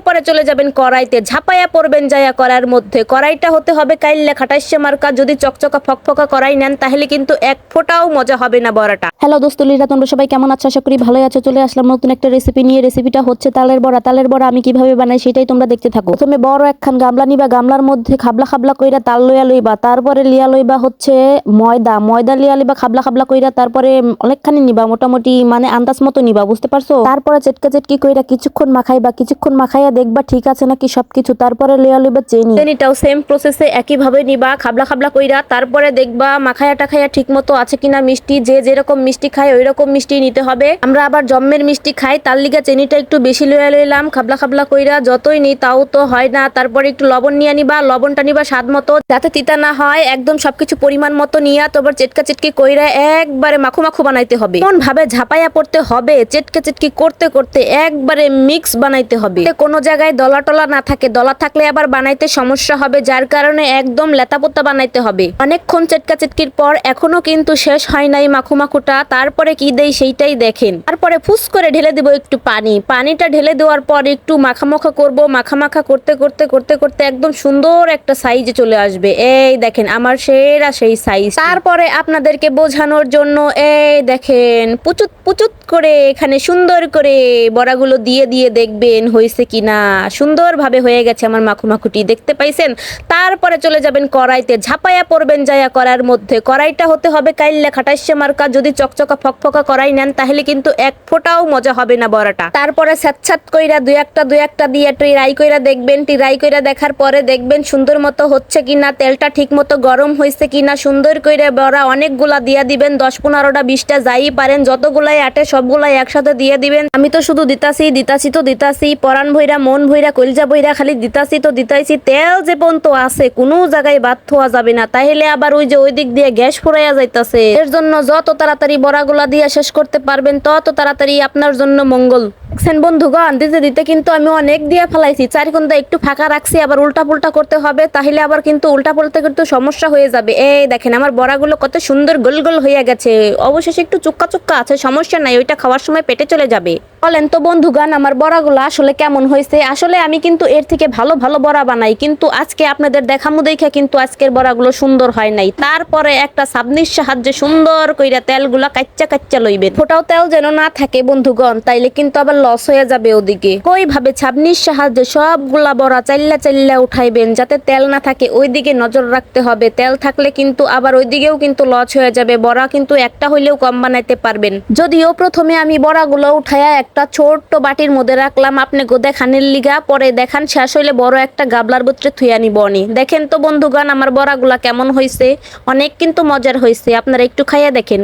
তারপরে চলে যাবেন কড়াইতে। ঝাপায়া পড়বেন জায়া করার মধ্যে। কড়াইটা হতে হবে কাইল্লা খাটাইশে মার্কা। যদি চকচকা ফকফকা কড়াই নেন, তাহলে কিন্তু এক ফোঁটাও মজা হবে না বড়াটা। হ্যালো দোস্তলিরা তোমরা সবাই কেমন আছো? আশা করি ভালোই আছো। চলে আসলাম নতুন একটা রেসিপি নিয়ে। রেসিপিটা হচ্ছে তালের বড়া। তালের বড়া আমি কীভাবে বানাই সেটাই তোমরা দেখতে থাকো। প্রথমে বড় একখান গামলা নিবা। গামলার মধ্যে খাবলা খাবলা কইরা তাল লইয়া লইবা। তারপরে লিয়া লইবা হচ্ছে ময়দা। ময়দা লিয়া লইবা, খাবলা খাবলা কইরা তারপরে অনেকখানি নিবা। মোটামুটি মানে আন্দাজ মতো নিবা, বুঝতে পারছ? তারপরে চেটকা চেটকি কইরা কিছুক্ষণ মাখাইবা। কিছুক্ষণ মাখাইয়া দেখবা ঠিক আছে নাকি সবকিছু। তারপরে লিয়া লইবা চেনি চেনিটাও সেম প্রসেসে একইভাবে নিবা, খাবলা খাবলা কইরা তারপরে দেখবা মাখায়া টাখায়া ঠিক মতো আছে কিনা মিষ্টি, যে যেরকম মিষ্টি খায় ওই রকম মিষ্টি নিতে হবে। আমরা আবার জম্মের মিষ্টি খাই, তার লিগা চেনিটা একটু বেশি লইয়া লইলাম, খাবলা খাবলা কইরা যতই নি তাও তো হয় না। তারপরে একটু লবণ নিয়ে নিবা, লবণটা নিবা স্বাদ মতো, যাতে তিতা না হয়, একদম সবকিছু পরিমাণ মতো নিয়া তারপর চেটকা চেটকি কইরা একবারে মাখু মাখু বানাইতে হবে। কোন ভাবে ঝাপাইয়া পড়তে হবে, চেটকে চেটকি করতে করতে একবারে মিক্স বানাইতে হবে। কোনো জায়গায় দলা টলা না থাকে। দলা থাকলে আবার বানাইতে সমস্যা হবে, যার কারণে একদম লেতাপোতা বানাইতে হবে। অনেকক্ষণ চেটকা চেটকির পর এখনও কিন্তু শেষ হয় নাই মাখু মাখুটা তারপরে কি দেই সেইটাই দেখেন। তারপরে ফুস করে ঢেলে দেবো একটু পানি। পানিটা ঢেলে দেওয়ার পর একটু মাখামাখা করব। মাখামাখা করতে করতে করতে করতে একদম সুন্দর একটা সাইজে চলে আসবে। এই দেখেন আমার সেরা সেই সাইজ তারপরে আপনাদেরকে বোঝানোর জন্য এই দেখেন, পুচুত পুচুত করে এখানে সুন্দর করে বড়াগুলো দিয়ে দিয়ে দেখবেন হয়েছে কিনা। সুন্দরভাবে হয়ে গেছে আমার মাখু মাখুটি দেখতে পাইছেন? তারপরে চলে যাবেন কড়াইতে ঝাপায়া পড়বেন জায়া করার মধ্যে। কড়াইটা হতে হবে কাইল্লা খাটাইশে মার্কা, যদি চকচকা ফকফকা কড়াই নেন, তাহলে কিন্তু এক ফোঁটাও মজা হবে না বড়াটা। তারপরে স্যাঁতস্যাঁত কইরা দুই একটা দুই একটা দিয়ে ট্রাই কইরা দেখবেন ট্রাই কইরা দেখার পরে দেখবেন সুন্দর মতো হচ্ছে কিনা, তেলটা ঠিক মতো গরম হয়েছে কিনা, সুন্দর কইরা বড়া অনেকগুলা দিয়া দিবেন, দশ পনেরোটা, বিশটা যাই পারেন, যতগুলাই আটে সবগুলাই একসাথে দিয়ে দিবেন। আমি তো শুধু দিতাছি দিতাছি তো দিতাছি, পরাণ ভৈরা মন ভৈরা কলজা ভৈরা খালি দিতাছি তো দিতাইছি, তেল যে পর্যন্ত আছে, কোনো জায়গায় বাদ থোয়া যাবে না। তাইলে আবার ওই যে ওই দিক দিয়ে গ্যাস ফুরাইয়া যাইতাছে। এর জন্য যত তাড়াতাড়ি বড়াগুলা দিয়ে শেষ করতে পারবেন, তত তাড়াতাড়ি আপনার জন্য মঙ্গল। দেখছেন বন্ধুগণ, দিতে দিতে কিন্তু আমি অনেক দিয়ে ফেলাইছি। চার ঘণ্টা একটু ফাঁকা রাখছি, আবার উল্টা পুল্টা করতে হবে, তাহলে আবার কিন্তু উল্টা পুল্টা কিন্তু সমস্যা হয়ে যাবে। এই দেখেন, আমার বড়াগুলো কত সুন্দর গোল গোল হয়ে গেছে। অবশেষে একটু চুক্কা চুক্কা আছে, সমস্যা নাই, ওইটা খাওয়ার সময় পেটে চলে যাবে। বলেন তো বন্ধুগান আমার বড়াগুলো আসলে কেমন হয়েছে আসলে আমি কিন্তু এর থেকে ভালো ভালো বড়া বানাই, কিন্তু আজকে আপনাদের দেখামু দেখে কিন্তু আজকের বড়াগুলো সুন্দর হয় নাই। তারপরে একটা সাবনির সাহায্যে সুন্দর কইরা তেলগুলা কাচ্চা কাচ্চা লইবে। ফোটাও তেল যেন না থাকে বন্ধুগণ, তাইলে কিন্তু আবার লস হয়ে যাবে ওদিকে। কই ভাবে ছাবনির সাহায্যে সবগুলা বড়া চাইল্লা চাইল্লা উঠাইবেন যাতে তেল না থাকে, ওইদিকে নজর রাখতে হবে। তেল থাকলে কিন্তু আবার ওইদিকেও কিন্তু লস হয়ে যাবে। বড়া কিন্তু একটা হইলেও কম বানাইতে পারবেন। যদিও প্রথমে আমি বড়াগুলো উঠাইয়া একটা ছোট্ট বাটির মধ্যে রাখলাম, আপনি গো দেখানের লিগা, পরে দেখান শেষ হইলে বড় একটা গাবলার বুত্রে থুয়া নিব অনি। দেখেন তো বন্ধুগান আমার বড়াগুলা কেমন হয়েছে অনেক কিন্তু মজার হয়েছে আপনারা একটু খাইয়া দেখেন।